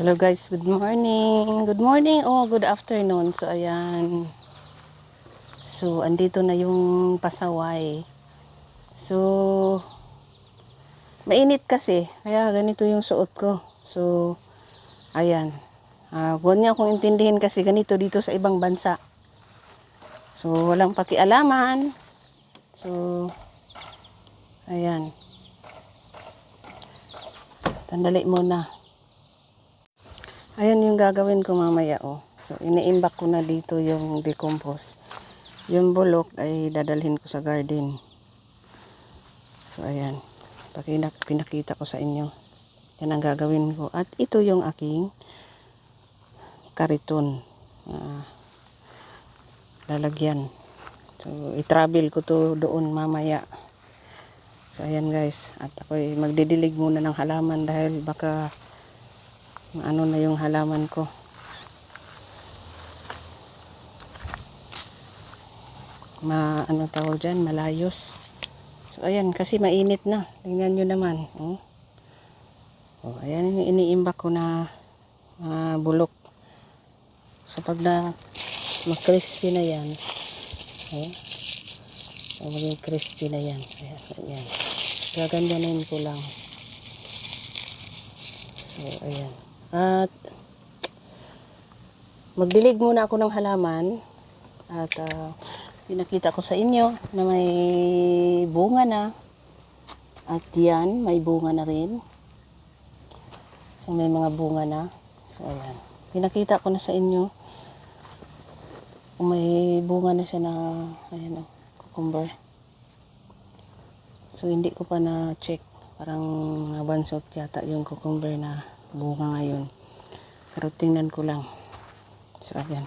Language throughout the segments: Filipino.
Hello guys, good morning. Good morning o good afternoon. So ayan. So andito na yung pasaway. So mainit kasi kaya ganito yung suot ko. So ayan. Uh, huwag niyo akong intindihin kasi ganito dito sa ibang bansa. So walang pakialaman. So ayan. Tandali muna. Ayan yung gagawin ko mamaya oh. So iniimbak ko na dito yung decompose. Yung bulok ay dadalhin ko sa garden. So ayan. Pakinak pinakita ko sa inyo. Yan ang gagawin ko. At ito yung aking kariton. Ah, lalagyan. So i-travel ko to doon mamaya. So ayan guys. At ako magdidilig muna ng halaman dahil baka ano na yung halaman ko. Ma, ano tawag dyan, malayos. So, ayan, kasi mainit na. Tingnan nyo naman. Oh. Oh, ayan yung iniimbak ko na ah, bulok. So, pag na mag-crispy na yan, oh, oh, maging crispy na yan. Ayan, ayan. Gaganyanin ko lang. So, ayan. At magdilig muna ako ng halaman at ah, pinakita ko sa inyo na may bunga na. At yan may bunga na rin. So may mga bunga na. So ayan. Pinakita ko na sa inyo may bunga na siya na ayan o cucumber. So hindi ko pa na check parang mga bansot yata yung cucumber na bunga ngayon pero tingnan ko lang so ayan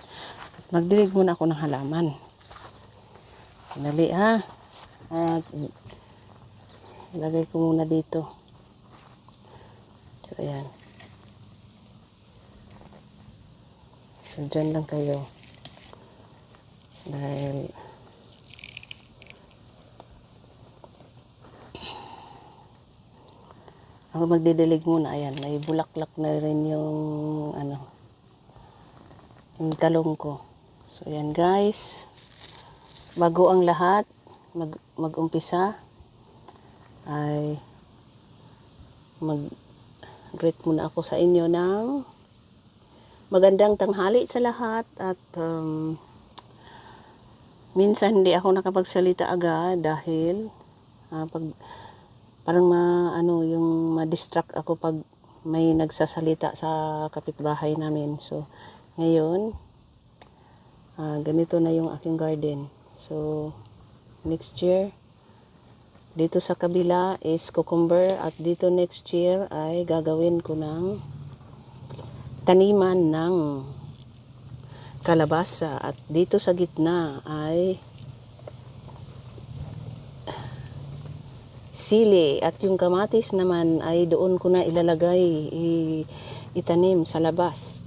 magdilig muna ako ng halaman Dali ha. At ilagay ko muna dito. So ayan. So dyan lang kayo. Dahil ako magdidilig muna. Ayan, may bulaklak na rin yung ano yung talong ko. So ayan guys bago ang lahat mag mag-umpisa ay mag greet muna ako sa inyo ng magandang tanghali sa lahat at um, minsan hindi ako nakapagsalita agad dahil uh, pag parang ma ano yung ma-distract ako pag may nagsasalita sa kapitbahay namin. So ngayon uh, ganito na yung aking garden. So, next year, dito sa kabila is cucumber at dito next year ay gagawin ko ng taniman ng kalabasa. At dito sa gitna ay sili at yung kamatis naman ay doon ko na ilalagay itanim sa labas.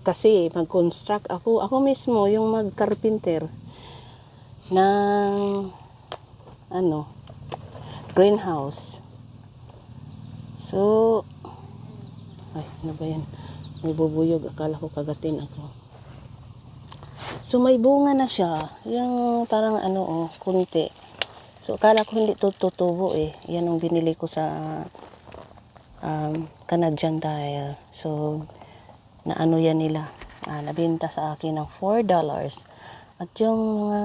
Kasi mag-construct ako ako mismo yung mag-carpenter ng ano greenhouse. So ay ano ba yan? May bubuyog akala ko kagatin ako. So may bunga na siya. Yung parang ano oh kunti so akala ko hindi tututubo eh. Yan ang binili ko sa um, Canadian Tire so na ano yan nila? Ah, nabenta sa akin ng 4 dollars. At yung mga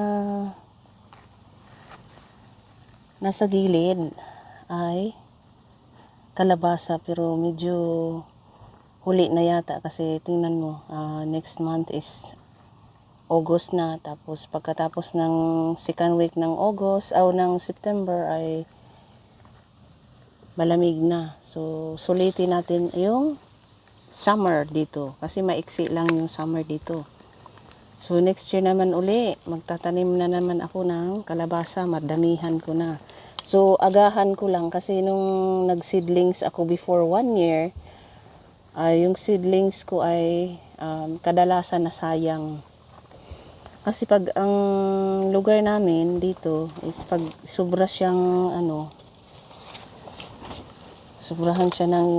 nasa gilid ay kalabasa pero medyo huli na yata kasi tingnan mo uh, next month is August na. Tapos pagkatapos ng second week ng August o ng September ay malamig na. So sulitin natin yung summer dito. Kasi maiksi lang yung summer dito. So next year naman uli, magtatanim na naman ako ng kalabasa, mardamihan ko na. So agahan ko lang. Kasi nung nag-seedlings ako before one year, uh, yung seedlings ko ay um, kadalasan na sayang. Kasi pag ang lugar namin dito is pag sobra siyang ano, sobrahan siya ng